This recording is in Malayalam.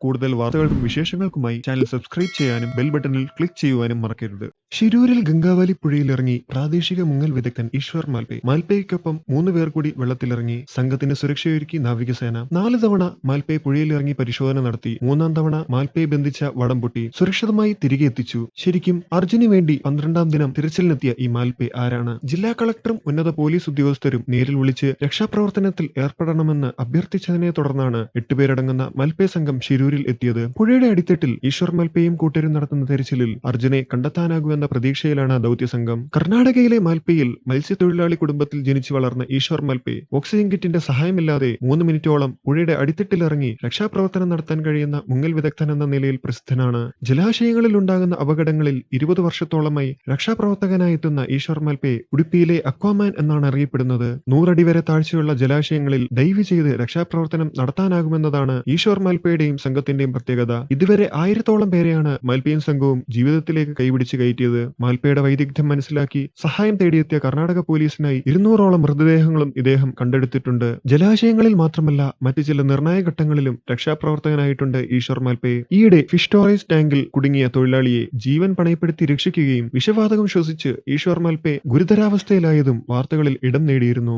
കൂടുതൽ വാർത്തകൾക്കും വിശേഷങ്ങൾക്കുമായി ചാനൽ സബ്സ്ക്രൈബ് ചെയ്യാനും ബെൽ ബട്ടണിൽ ക്ലിക്ക് ചെയ്യുവാനും മറക്കരുത്. ശിരൂരിൽ ഗംഗാവാലി പുഴയിലിറങ്ങി പ്രാദേശിക മുങ്ങൽ വിദഗ്ധൻ ഈശ്വർ മാൽപേ. മാൽപേയ്ക്കൊപ്പം മൂന്ന് പേർ കൂടി വെള്ളത്തിലിറങ്ങി സംഘത്തിന് സുരക്ഷയൊരുക്കി നാവികസേന. നാല് തവണ മാൽപേ പുഴയിലിറങ്ങി പരിശോധന നടത്തി. മൂന്നാം തവണ മാൽപേ ബന്ധിച്ച വടം പൊട്ടി സുരക്ഷിതമായി തിരികെ എത്തിച്ചു. ശരിക്കും അർജുന് വേണ്ടി പന്ത്രണ്ടാം ദിനം തിരച്ചിലിനെത്തിയ ഈ മാൽപേ ആരാണ്? ജില്ലാ കളക്ടറും ഉന്നത പോലീസ് ഉദ്യോഗസ്ഥരും നേരിൽ വിളിച്ച് രക്ഷാപ്രവർത്തനത്തിൽ ഏർപ്പെടണമെന്ന് അഭ്യർത്ഥിച്ചതിനെ തുടർന്നാണ് എട്ടുപേരടങ്ങുന്ന മാൽപേ സംഘം ഷിരൂരിൽ എത്തിയത്. പുഴയുടെ അടിത്തട്ടിൽ ഈശ്വർ മൽപ്പയും കൂട്ടരും നടത്തുന്ന തെരച്ചിലിൽ അർജുനെ കണ്ടെത്താനാകുമെന്ന പ്രതീക്ഷയിലാണ് ദൗത്യസംഘം കർണാടകയിലെ മാൽപ്പയിൽ മത്സ്യത്തൊഴിലാളി കുടുംബത്തിൽ ജനിച്ചു വളർന്ന ഈശ്വർ മൽപ്പെ ഓക്സിജൻ കിറ്റിന്റെ സഹായമില്ലാതെ മൂന്ന് മിനിറ്റോളം പുഴയുടെ അടിത്തട്ടിൽ ഇറങ്ങി രക്ഷാപ്രവർത്തനം നടത്താൻ കഴിയുന്ന മുങ്ങൽ വിദഗ്ധൻ എന്ന നിലയിൽ പ്രസിദ്ധനാണ്. ജലാശയങ്ങളിൽ ഉണ്ടാകുന്ന അപകടങ്ങളിൽ ഇരുപത് വർഷത്തോളമായി രക്ഷാപ്രവർത്തകനായി എത്തുന്ന ഈശ്വർ മൽപ്പെ ഉടുപ്പിയിലെ അക്വാമാൻ എന്നാണ് അറിയപ്പെടുന്നത്. നൂറടി വരെ താഴ്ചയുള്ള ജലാശയങ്ങളിൽ ഡൈവ് ചെയ്ത് രക്ഷാപ്രവർത്തനം നടത്താനാകുമെന്നതാണ് ഈശ്വർ മൽപ്പയുടെയും സംഘത്തിന്റെയും പ്രത്യേകത. ഇതുവരെ ആയിരത്തോളം പേരെയാണ് മൽപിയൻ സംഘവും ജീവിതത്തിലേക്ക് കൈപിടിച്ച് കയറ്റിയത്. മാൽപ്പയുടെ വൈദഗ്ധ്യം മനസ്സിലാക്കി സഹായം തേടിയെത്തിയ കർണാടക പോലീസിനായി ഇരുന്നൂറോളം മൃതദേഹങ്ങളും ഇദ്ദേഹം കണ്ടെടുത്തിട്ടുണ്ട്. ജലാശയങ്ങളിൽ മാത്രമല്ല മറ്റു ചില നിർണായക ഘട്ടങ്ങളിലും രക്ഷാപ്രവർത്തകനായിട്ടുണ്ട് ഈശ്വർ മാൽപ്പേ ഈയിടെ ഫിഷ് ടാങ്കിൽ കുടുങ്ങിയ തൊഴിലാളിയെ ജീവൻ പണയപ്പെടുത്തി രക്ഷിക്കുകയും വിഷവാതകം ശ്വസിച്ച് ഈശ്വർ മാൽപ്പേ ഗുരുതരാവസ്ഥയിലായതും വാർത്തകളിൽ ഇടം നേടിയിരുന്നു.